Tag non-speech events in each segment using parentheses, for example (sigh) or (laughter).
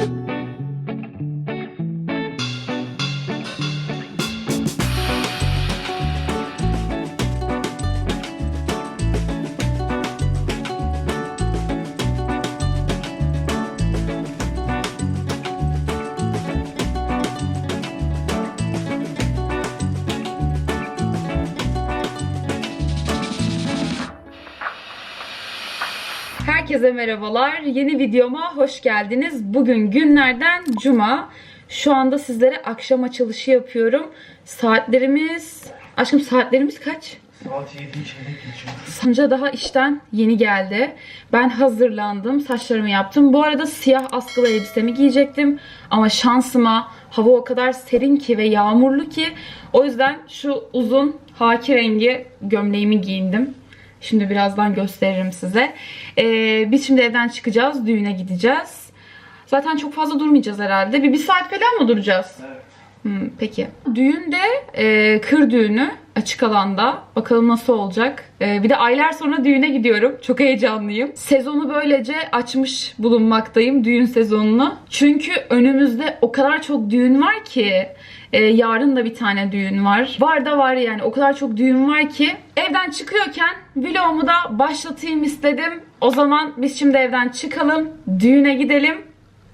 you Herkese merhabalar. Yeni videoma hoş geldiniz. Bugün günlerden cuma. Şu anda sizlere akşam açılışı yapıyorum. Saatlerimiz... Aşkım saatlerimiz kaç? Saat 7 çeyrek geçiyor. Sanca daha işten yeni geldi. Ben hazırlandım, saçlarımı yaptım. Bu arada siyah askılı elbisemi giyecektim. Ama şansıma hava o kadar serin ki ve yağmurlu ki. O yüzden şu uzun haki rengi gömleğimi giyindim. Şimdi birazdan gösteririm size. Ee, biz şimdi evden çıkacağız, düğüne gideceğiz. Zaten çok fazla durmayacağız herhalde. Bir, bir saat falan mı duracağız? Evet. Hmm, peki. Düğünde e, kır düğünü açık alanda. Bakalım nasıl olacak. E, bir de aylar sonra düğüne gidiyorum. Çok heyecanlıyım. Sezonu böylece açmış bulunmaktayım. Düğün sezonunu. Çünkü önümüzde o kadar çok düğün var ki. E, yarın da bir tane düğün var. Var da var yani. O kadar çok düğün var ki. Evden çıkıyorken vlogumu da başlatayım istedim. O zaman biz şimdi evden çıkalım. Düğüne gidelim.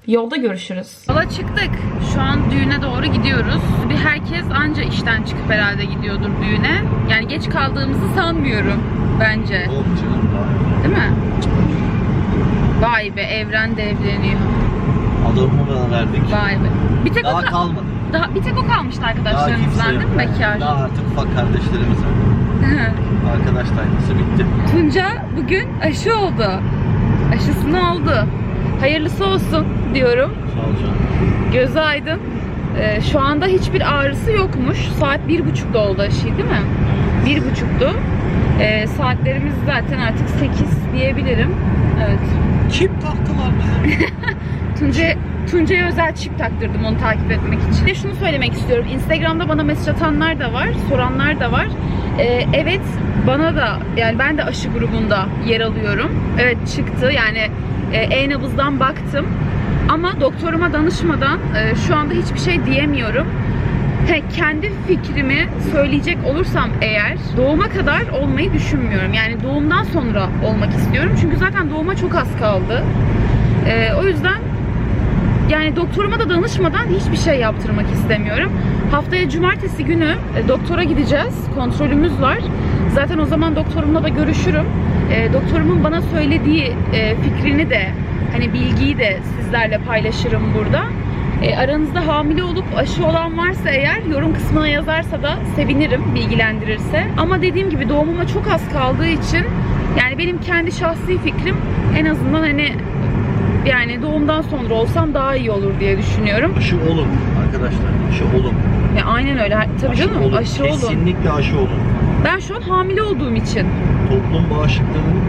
Yolda görüşürüz. Yola çıktık. Şu an düğüne doğru gidiyoruz. Bir herkes anca işten çıkıp herhalde gidiyordur düğüne. Yani geç kaldığımızı sanmıyorum bence. Değil mi? Vay be evren de evleniyor. Adamı bana verdik. Vay be. Bir tek Daha o ka- kalmadı. Daha bir tek o kalmıştı arkadaşlarımızdan değil mi bekar? Daha artık ufak kardeşlerimiz var. Arkadaş tayfası bitti. Tunca bugün aşı oldu. Aşısını oldu. Hayırlısı olsun diyorum. Sağ ol canım. Gözü aydın. Ee, şu anda hiçbir ağrısı yokmuş. Saat bir buçukta oldu aşıyı değil mi? Bir buçuktu. Ee, saatlerimiz zaten artık 8 diyebilirim. Evet. Kim taktılar bize? (laughs) Tunca Tuncay'a özel çip taktırdım onu takip etmek için. De şunu söylemek istiyorum. Instagram'da bana mesaj atanlar da var, soranlar da var. Ee, evet bana da yani ben de aşı grubunda yer alıyorum. Evet çıktı yani e, e-nabızdan baktım. Ama doktoruma danışmadan e, şu anda hiçbir şey diyemiyorum. He, kendi fikrimi söyleyecek olursam eğer doğuma kadar olmayı düşünmüyorum. Yani doğumdan sonra olmak istiyorum. Çünkü zaten doğuma çok az kaldı. Ee, o yüzden yani doktoruma da danışmadan hiçbir şey yaptırmak istemiyorum. Haftaya cumartesi günü e, doktora gideceğiz. Kontrolümüz var. Zaten o zaman doktorumla da görüşürüm. E, doktorumun bana söylediği e, fikrini de hani bilgiyi de sizlerle paylaşırım burada. Aranızda hamile olup aşı olan varsa eğer yorum kısmına yazarsa da sevinirim bilgilendirirse. Ama dediğim gibi doğumuma çok az kaldığı için yani benim kendi şahsi fikrim en azından hani yani doğumdan sonra olsam daha iyi olur diye düşünüyorum. Aşı olun arkadaşlar. Aşı olun. Ya aynen öyle. Tabii aşı canım olun. aşı olun. Kesinlikle aşı olun. Ben şu an hamile olduğum için. Toplum bağışıklığının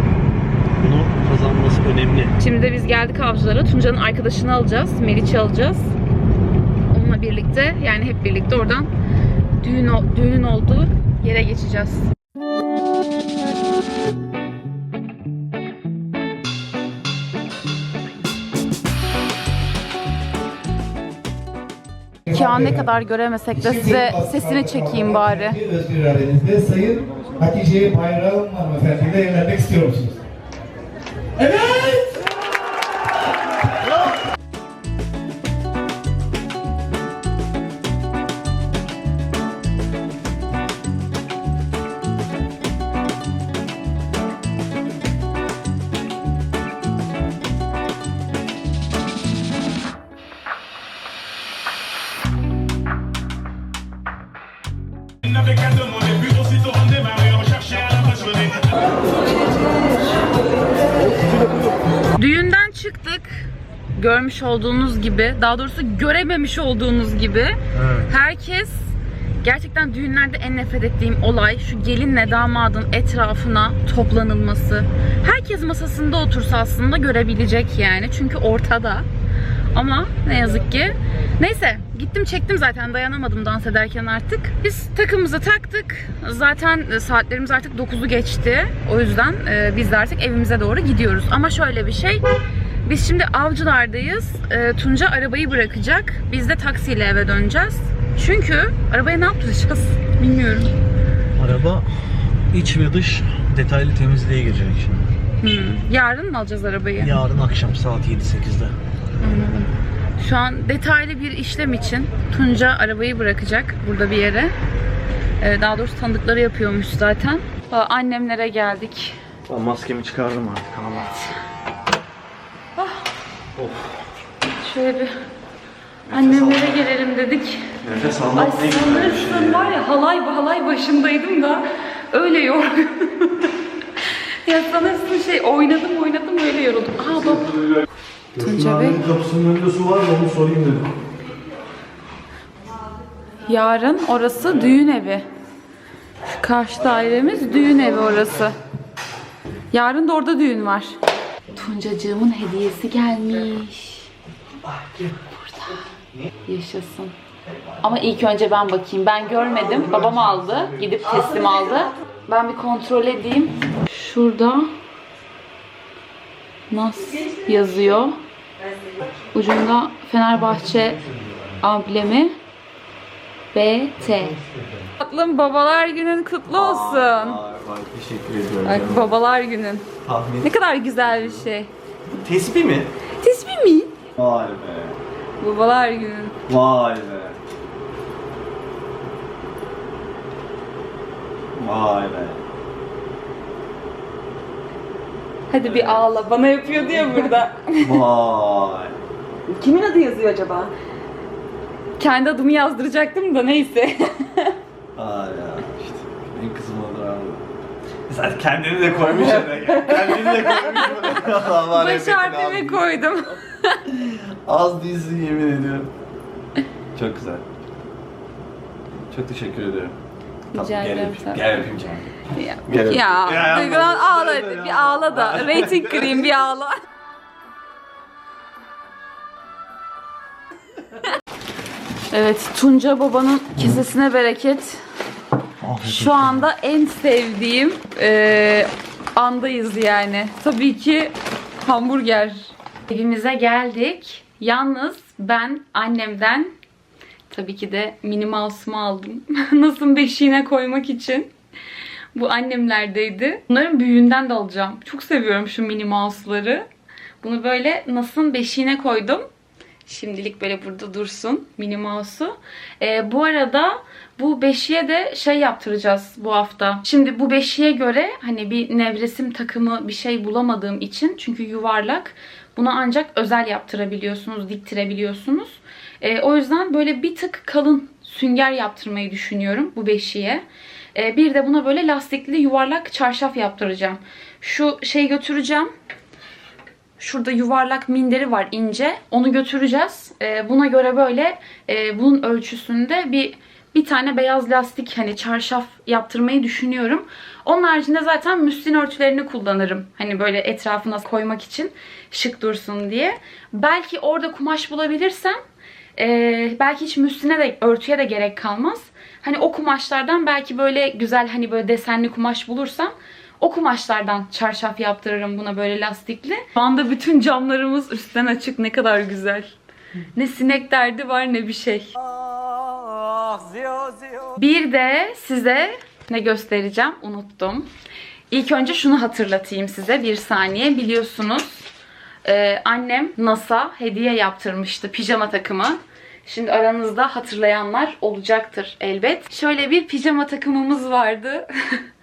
bunu kazanması önemli. Şimdi de biz geldik avcılara. Tunca'nın arkadaşını alacağız. Meriç'i alacağız. Onunla birlikte yani hep birlikte oradan düğün, düğünün olduğu yere geçeceğiz. Ki ne kadar göremesek de size sesini çekeyim bari. Özgür iradenizde Sayın Hatice Bayram hanımefendiyle evlenmek istiyor musunuz? Evet! Çıktık. Görmüş olduğunuz gibi, daha doğrusu görememiş olduğunuz gibi. Herkes gerçekten düğünlerde en nefret ettiğim olay şu gelinle damadın etrafına toplanılması. Herkes masasında otursa aslında görebilecek yani. Çünkü ortada. Ama ne yazık ki. Neyse gittim çektim zaten dayanamadım dans ederken artık. Biz takımımızı taktık. Zaten e, saatlerimiz artık 9'u geçti. O yüzden e, biz de artık evimize doğru gidiyoruz. Ama şöyle bir şey. Biz şimdi avcılardayız. Ee, Tunca arabayı bırakacak. Biz de taksiyle eve döneceğiz. Çünkü arabaya ne yaptıracağız (laughs) bilmiyorum. Araba iç ve dış detaylı temizliğe girecek şimdi. Hmm. Yarın mı alacağız arabayı? Yarın akşam saat 7-8'de. Anladım. Şu an detaylı bir işlem için Tunca arabayı bırakacak burada bir yere. Ee, daha doğrusu tanıdıkları yapıyormuş zaten. Aa, Annemlere geldik. Ben maskemi çıkardım artık ama. Şöyle bir annemlere gelelim dedik. Nefes Ay almak ne sanırsın var ya halay halay başındaydım da öyle yorgun. (laughs) ya sanırsın şey oynadım oynadım öyle yoruldum. Aa bak. Tunca Bey. kapısının önünde su var mı onu sorayım dedim. Yarın orası düğün evi. Karşı dairemiz düğün evi orası. Yarın da orada düğün var. Tuncacığımın hediyesi gelmiş. Burada. Yaşasın. Ama ilk önce ben bakayım. Ben görmedim. Babam aldı. Gidip teslim aldı. Ben bir kontrol edeyim. Şurada Nas yazıyor. Ucunda Fenerbahçe amblemi. BT. Tatlım babalar günün kutlu olsun. Vay teşekkür ediyorum. Bak babalar günün. Tahmin. Ne kadar güzel bir şey. Tespih mi? Tesbih mi? Vay be. Babalar günün. Vay be. Vay be. Hadi bir ağla. Bana yapıyor diye burada. Vay. (laughs) Kimin adı yazıyor acaba? Kendi adımı yazdıracaktım da neyse. (laughs) Vay ya işte. Benim kızım olur abi. Sen kendini de koymuş oraya. Kendini de koymuş oraya. (laughs) Baş harfimi koydum. (laughs) Az değilsin yemin ediyorum. Çok güzel. Çok teşekkür ediyorum. Tamam, Rica gel ederim, öpeyim. tabii. Gel öpeyim canım. ya, Gel. ya, Ya, duygulan ya, ağla ya, hadi. ya. Bir ağla da. Rating kırayım bir ağla. Evet, Tunca babanın kesesine bereket. Şu anda en sevdiğim eee, andayız yani. Tabii ki hamburger. Evimize geldik. Yalnız ben annemden tabii ki de mini mouse'umu aldım. (laughs) Nasıl beşiğine koymak için. Bu annemlerdeydi. Bunların büyüğünden de alacağım. Çok seviyorum şu mini mouse'ları. Bunu böyle NAS'ın beşiğine koydum. Şimdilik böyle burada dursun mini mouse'u. Ee, bu arada bu beşiğe de şey yaptıracağız bu hafta. Şimdi bu beşiğe göre hani bir nevresim takımı bir şey bulamadığım için çünkü yuvarlak bunu ancak özel yaptırabiliyorsunuz, diktirebiliyorsunuz. Ee, o yüzden böyle bir tık kalın sünger yaptırmayı düşünüyorum bu beşiğe. Ee, bir de buna böyle lastikli yuvarlak çarşaf yaptıracağım. Şu şey götüreceğim. Şurada yuvarlak minderi var ince. Onu götüreceğiz. Ee, buna göre böyle e, bunun ölçüsünde bir bir tane beyaz lastik hani çarşaf yaptırmayı düşünüyorum. Onun haricinde zaten müslin örtülerini kullanırım. Hani böyle etrafına koymak için şık dursun diye. Belki orada kumaş bulabilirsem e, belki hiç müsline de örtüye de gerek kalmaz. Hani o kumaşlardan belki böyle güzel hani böyle desenli kumaş bulursam o kumaşlardan çarşaf yaptırırım buna böyle lastikli. Şu anda bütün camlarımız üstten açık. Ne kadar güzel. Ne sinek derdi var ne bir şey. Bir de size ne göstereceğim unuttum. İlk önce şunu hatırlatayım size bir saniye. Biliyorsunuz e, annem NASA hediye yaptırmıştı pijama takımı. Şimdi aranızda hatırlayanlar olacaktır elbet. Şöyle bir pijama takımımız vardı. (laughs)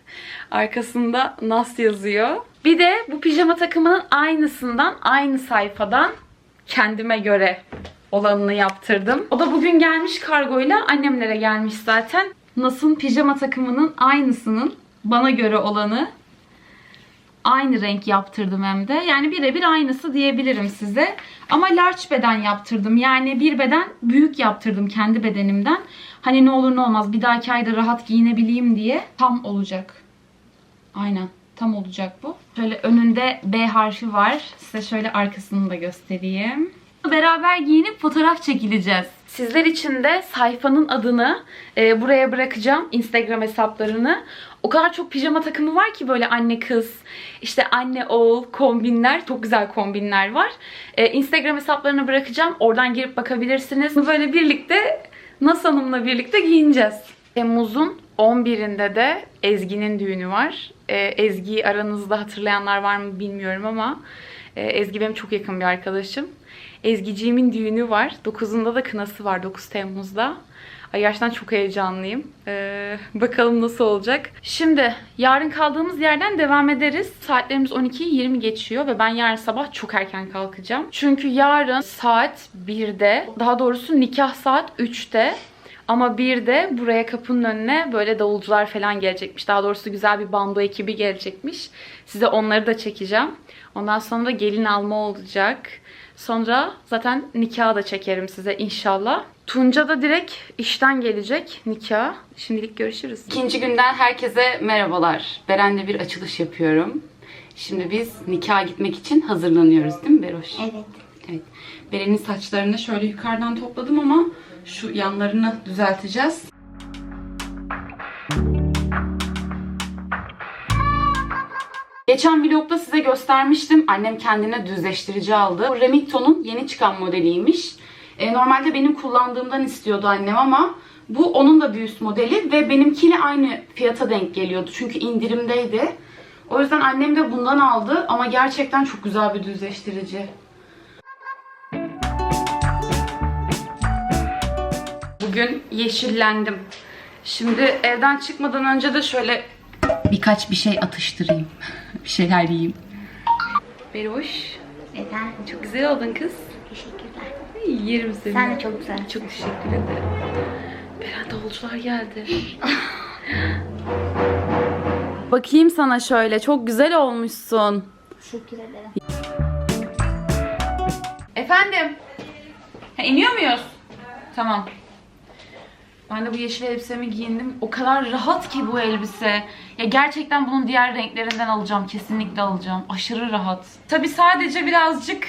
Arkasında NAS yazıyor. Bir de bu pijama takımının aynısından, aynı sayfadan kendime göre olanını yaptırdım. O da bugün gelmiş kargoyla annemlere gelmiş zaten. NAS'ın pijama takımının aynısının bana göre olanı aynı renk yaptırdım hem de. Yani birebir aynısı diyebilirim size. Ama large beden yaptırdım. Yani bir beden büyük yaptırdım kendi bedenimden. Hani ne olur ne olmaz bir dahaki ayda rahat giyinebileyim diye tam olacak. Aynen. Tam olacak bu. Şöyle önünde B harfi var. Size şöyle arkasını da göstereyim. Beraber giyinip fotoğraf çekileceğiz. Sizler için de sayfanın adını e, buraya bırakacağım. Instagram hesaplarını. O kadar çok pijama takımı var ki böyle anne kız, işte anne oğul kombinler, çok güzel kombinler var. E, Instagram hesaplarını bırakacağım. Oradan girip bakabilirsiniz. Böyle birlikte Nas Hanım'la birlikte giyineceğiz. Temmuz'un 11'inde de Ezgi'nin düğünü var. E, Ezgi'yi aranızda hatırlayanlar var mı bilmiyorum ama e, Ezgi benim çok yakın bir arkadaşım. Ezgiciğimin düğünü var. 9'unda da kınası var 9 Temmuz'da. Ay gerçekten çok heyecanlıyım. Ee, (laughs) bakalım nasıl olacak. Şimdi yarın kaldığımız yerden devam ederiz. Saatlerimiz 12'yi 20 geçiyor ve ben yarın sabah çok erken kalkacağım. Çünkü yarın saat 1'de, daha doğrusu nikah saat 3'te. Ama bir de buraya kapının önüne böyle davulcular falan gelecekmiş. Daha doğrusu güzel bir bando ekibi gelecekmiş. Size onları da çekeceğim. Ondan sonra da gelin alma olacak. Sonra zaten nikahı da çekerim size inşallah. Tunca da direkt işten gelecek nikah. Şimdilik görüşürüz. İkinci günden herkese merhabalar. Beren'le bir açılış yapıyorum. Şimdi biz nikaha gitmek için hazırlanıyoruz değil mi Beroş? Evet. Evet. Beren'in saçlarını şöyle yukarıdan topladım ama şu yanlarını düzelteceğiz. Geçen vlogda size göstermiştim. Annem kendine düzleştirici aldı. Bu Remington'un yeni çıkan modeliymiş. E, normalde benim kullandığımdan istiyordu annem ama bu onun da bir üst modeli ve benimkiyle aynı fiyata denk geliyordu. Çünkü indirimdeydi. O yüzden annem de bundan aldı ama gerçekten çok güzel bir düzleştirici. Bugün yeşillendim. Şimdi evden çıkmadan önce de şöyle birkaç bir şey atıştırayım. (laughs) bir şeyler yiyeyim. Beroş, Efendim çok güzel oldun kız. teşekkürler. Yerim seni. Sen de çok güzel. Çok teşekkür ederim. Beren davulcular geldi. (laughs) Bakayım sana şöyle. Çok güzel olmuşsun. Teşekkür ederim. Efendim? Ha, iniyor muyuz? Tamam. Ben de bu yeşil elbisemi giyindim. O kadar rahat ki bu elbise. Ya gerçekten bunun diğer renklerinden alacağım. Kesinlikle alacağım. Aşırı rahat. Tabi sadece birazcık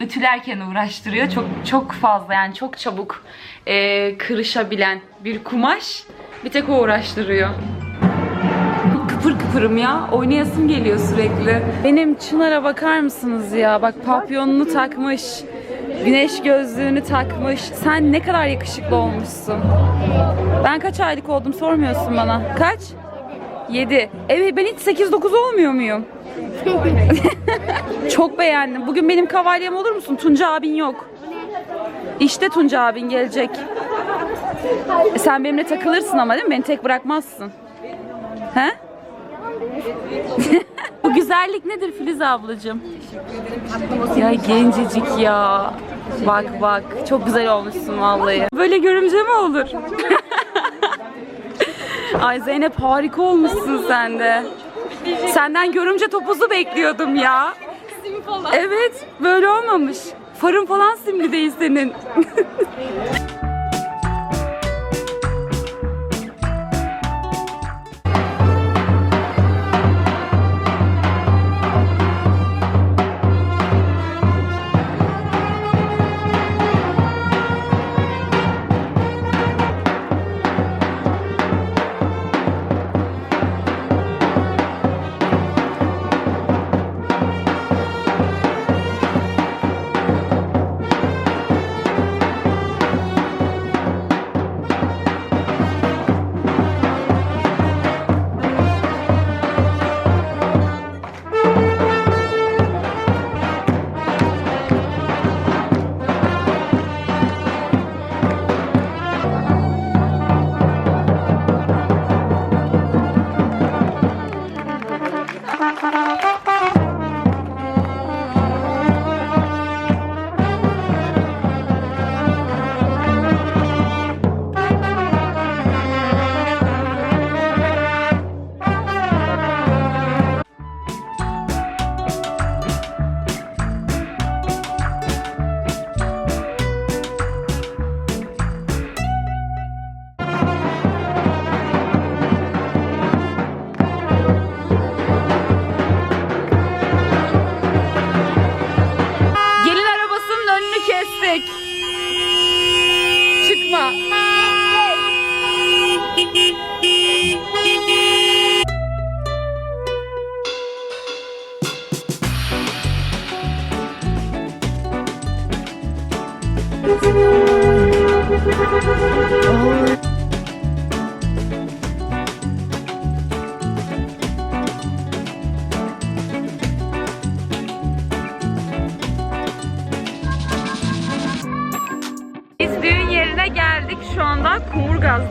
ütülerken uğraştırıyor. Çok çok fazla yani çok çabuk eee, kırışabilen bir kumaş. Bir tek o uğraştırıyor. Kıpır kıpırım ya. Oynayasım geliyor sürekli. Benim Çınar'a bakar mısınız ya? Bak papyonunu takmış. Güneş gözlüğünü takmış. Sen ne kadar yakışıklı olmuşsun. Ben kaç aylık oldum sormuyorsun bana. Kaç? 7. Evet ben hiç 8-9 olmuyor muyum? (laughs) Çok beğendim. Bugün benim kavalyem olur musun? Tunca abin yok. İşte Tunca abin gelecek. E sen benimle takılırsın ama değil mi? Beni tek bırakmazsın. He? Bu güzellik nedir Filiz ablacığım? Ya gencecik ya. Bak bak çok güzel olmuşsun vallahi. Böyle görümce mi olur? (laughs) Ay Zeynep harika olmuşsun sen de. Senden görümce topuzu bekliyordum ya. Evet böyle olmamış. Farın falan simli değil senin. (laughs)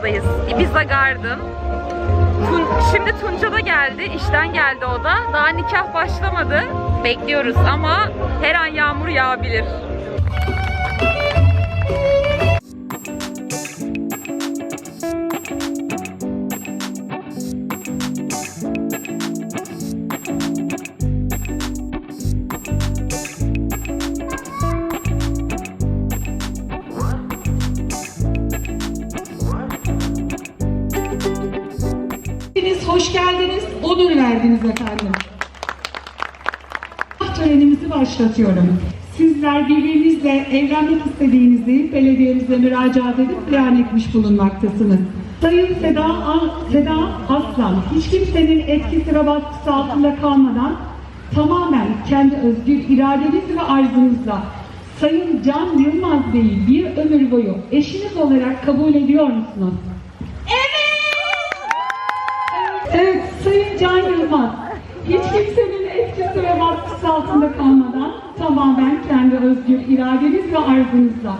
Kumurgaz'dayız. Ibiza Garden. Tun- Şimdi Tunca da geldi. işten geldi o da. Daha nikah başlamadı. Bekliyoruz ama her an yağmur yağabilir. Hoş geldiniz, onur verdiniz efendim. Törenimizi başlatıyorum. Sizler birbirinizle evlenmek istediğinizi belediyemize müracaat edip beyan etmiş bulunmaktasınız. Sayın Seda, Seda Aslan, hiç kimsenin etkisi ve baskısı altında kalmadan tamamen kendi özgür iradeniz ve arzunuzla Sayın Can Yılmaz Bey'i bir ömür boyu eşiniz olarak kabul ediyor musunuz? Evet, Sayın Can Yılmaz. Hiç kimsenin etkisi ve baskısı altında kalmadan tamamen kendi özgür iradeniz ve arzunuzla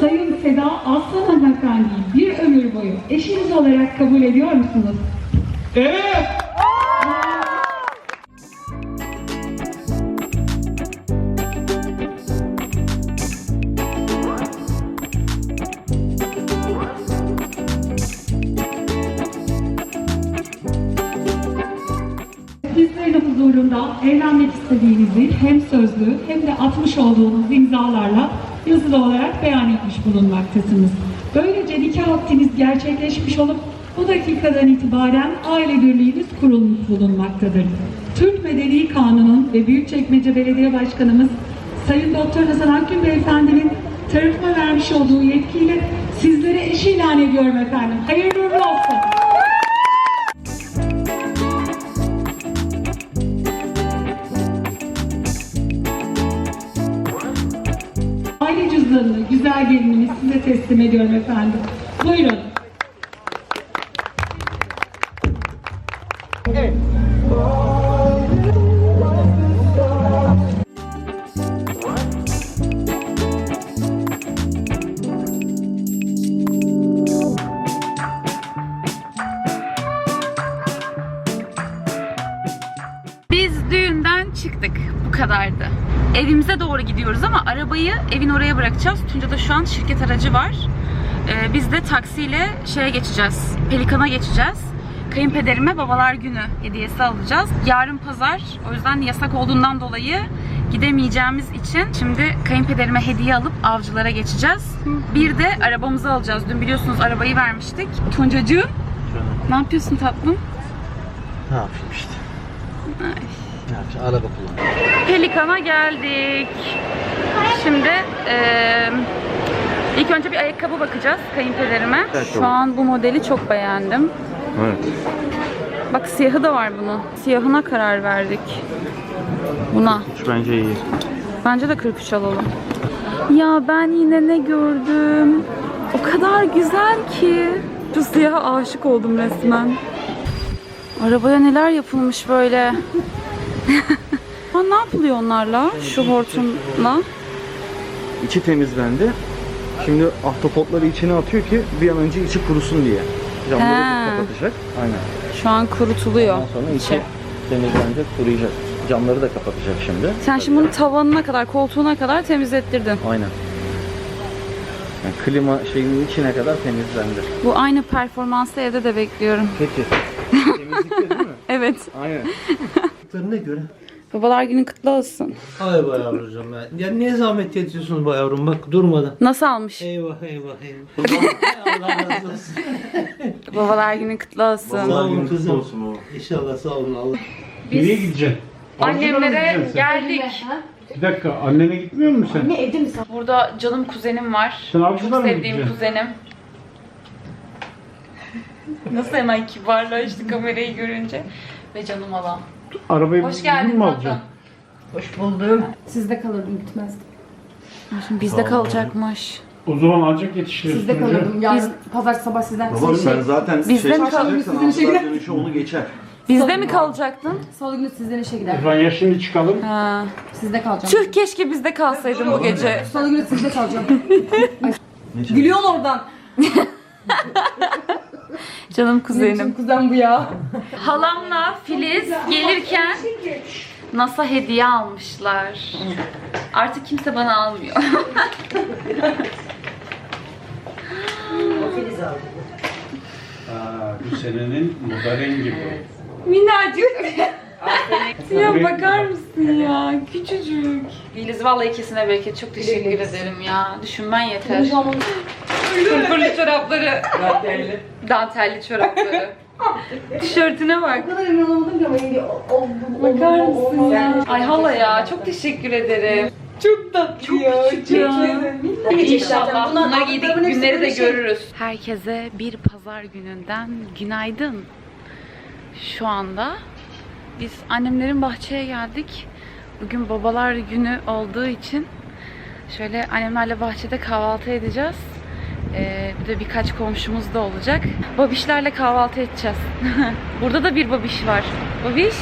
Sayın Seda Aslan Hanımefendi'yi bir ömür boyu eşiniz olarak kabul ediyor musunuz? Evet. Huzurunda evlenmek istediğinizi hem sözlü hem de atmış olduğunuz imzalarla yazılı olarak beyan etmiş bulunmaktasınız. Böylece nikah aktiniz gerçekleşmiş olup bu dakikadan itibaren aile birliğiniz kurulmuş bulunmaktadır. Türk Medeni Kanunun ve Büyükçekmece Belediye Başkanımız Sayın Doktor Hasan Akgün Beyefendinin tarafıma vermiş olduğu yetkiyle sizlere eş ilan ediyorum efendim. Hayırlı uğurlu olsun. Cüzdanını, güzel gelinimi size teslim ediyorum efendim. Buyurun. Evin oraya bırakacağız. Tunca'da şu an şirket aracı var. Ee, biz de taksiyle şeye geçeceğiz. Pelikan'a geçeceğiz. Kayınpederime babalar günü hediyesi alacağız. Yarın pazar. O yüzden yasak olduğundan dolayı gidemeyeceğimiz için şimdi kayınpederime hediye alıp avcılara geçeceğiz. Bir de arabamızı alacağız. Dün biliyorsunuz arabayı vermiştik. Tuncacığım ne yapıyorsun tatlım? Ne yapayım işte. Ne yapacağım? Araba kullan. Pelikan'a geldik. Şimdi eee, ilk önce bir ayakkabı bakacağız kayınpederime. Şu an bu modeli çok beğendim. Evet. Bak siyahı da var bunun. Siyahına karar verdik. Buna. Şu bence iyi. Bence de 43 alalım. Ya ben yine ne gördüm? O kadar güzel ki. Şu siyaha aşık oldum resmen. Arabaya neler yapılmış böyle. (laughs) ne yapılıyor onlarla? Şu hortumla. İçi temizlendi. Şimdi ahtapotları içine atıyor ki bir an önce içi kurusun diye. Camları He. kapatacak. Aynen. Şu an kurutuluyor. Ondan sonra içi temizlenecek, kuruyacak. Camları da kapatacak şimdi. Sen şimdi bunu tavanına kadar, koltuğuna kadar temizlettirdin. Aynen. Yani klima şeyinin içine kadar temizlendi. Bu aynı performansı evde de bekliyorum. Peki. (laughs) Temizlikte değil mi? Evet. Aynen. Ne göre? Babalar günü kutlu olsun. Ay be yavrucuğum ya. Ya niye zahmet ediyorsunuz be yavrum bak durmadan. Nasıl almış? Eyvah eyvah eyvah. Allah razı olsun. (laughs) Babalar günü kutlu olsun. Sağ olun Kutlu kızım. olsun baba. İnşallah sağ olun Allah. Nereye gideceksin? Annemlere geldik. Bir dakika annene gitmiyor musun sen? Burada canım kuzenim var. Sen Çok avcılar mı sevdiğim gideceksin? kuzenim. (laughs) Nasıl hemen kibarlaştı kamerayı görünce. Ve canım alan. Arabayı Hoş geldin tatlım. alacaksın? Hoş buldum. Sizde kalırdım gitmezdim. Şimdi bizde kalacakmış. O zaman ancak yetişiriz. Sizde Tunca. kalırdım. Yarın pazar sabah sizden Baba sen şey. zaten Bizde şey mi kal- çıkacaksan sizin haftalar dönüşü onu geçer. Bizde mi kalacaktın? Salı günü sizden işe gider. O zaman ya şimdi çıkalım. Ha. Sizde kalacağım. Tüh keşke bizde kalsaydın bu gece. Salı günü sizde kalacağım. Ay, Gülüyorsun oradan. (laughs) Canım kuzenim. Kuzen bu ya. Halamla Filiz gelirken NASA hediye almışlar. Artık kimse bana almıyor. Aa, bu senenin moda rengi bu. Minnacık. Ya bakar mısın ya? Küçücük. Filiz vallahi ikisine belki çok teşekkür ederim ya. Düşünmen yeter. Fırfırlı çorapları. Dantelli. Dantelli çorapları. (laughs) Tişörtüne bak. kadar emin olamadım ki ama yenge Bakar mısın ya? Ay hala ya çok teşekkür ederim. Çok tatlı çok ya. Küçük ya. İnşallah bunları giydik günleri de görürüz. Herkese bir pazar gününden günaydın. Şu anda biz annemlerin bahçeye geldik. Bugün babalar günü olduğu için şöyle annemlerle bahçede kahvaltı edeceğiz. Ee, bir de birkaç komşumuz da olacak. Babişlerle kahvaltı edeceğiz. (laughs) Burada da bir babiş var. Babiş.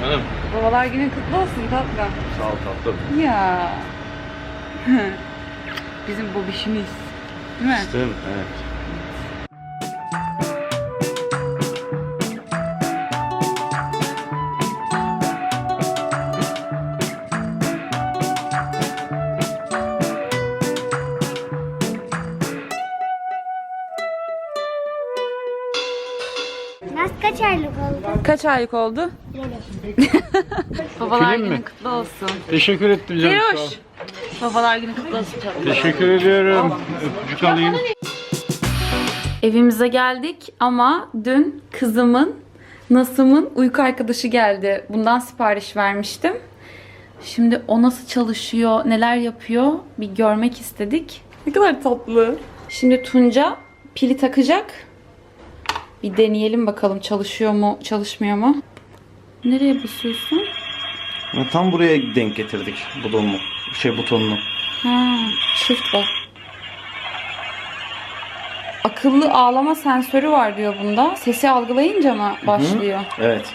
Canım. Babalar günün kutlu olsun tatlım. Sağ ol tatlım. Ya. (laughs) Bizim babişimiz. Değil mi? Mi? Evet. Naz kaç aylık oldu? Kaç aylık oldu? (laughs) Babalar Film günün mi? kutlu olsun. Teşekkür ettim canım. sağ ol. Babalar günü kutlu olsun tatlım. Teşekkür ediyorum. Öpücük alayım. Evimize geldik ama dün kızımın, Nasım'ın uyku arkadaşı geldi. Bundan sipariş vermiştim. Şimdi o nasıl çalışıyor, neler yapıyor bir görmek istedik. Ne kadar tatlı. Şimdi Tunca pili takacak. Bir deneyelim bakalım çalışıyor mu, çalışmıyor mu? Nereye basıyorsun? Tam buraya denk getirdik butonunu. Şey butonunu. Ha, shift bak. Akıllı ağlama sensörü var diyor bunda. Sesi algılayınca mı başlıyor? Evet.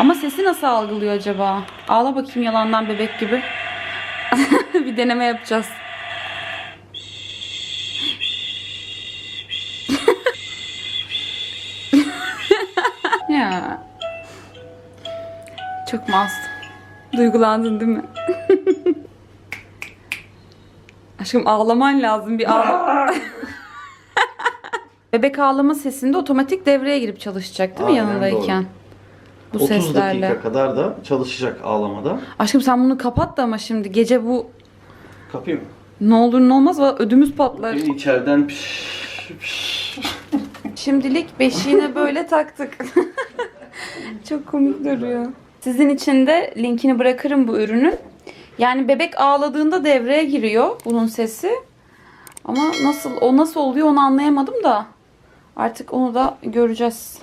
Ama sesi nasıl algılıyor acaba? Ağla bakayım yalandan bebek gibi. (laughs) bir deneme yapacağız. Çok masum. Duygulandın değil mi? (laughs) Aşkım ağlaman lazım bir ağla. (laughs) Bebek ağlama sesinde otomatik devreye girip çalışacak değil mi Aynen yanındayken? Bu 30 seslerle. dakika kadar da çalışacak ağlamada. Aşkım sen bunu kapat da ama şimdi gece bu Kapayım. ne olur ne olmaz valla ödümüz patlar. Bir içeriden piş, piş. Şimdilik beşiğine böyle taktık. (laughs) Çok komik duruyor. Sizin için de linkini bırakırım bu ürünün. Yani bebek ağladığında devreye giriyor bunun sesi. Ama nasıl o nasıl oluyor onu anlayamadım da. Artık onu da göreceğiz.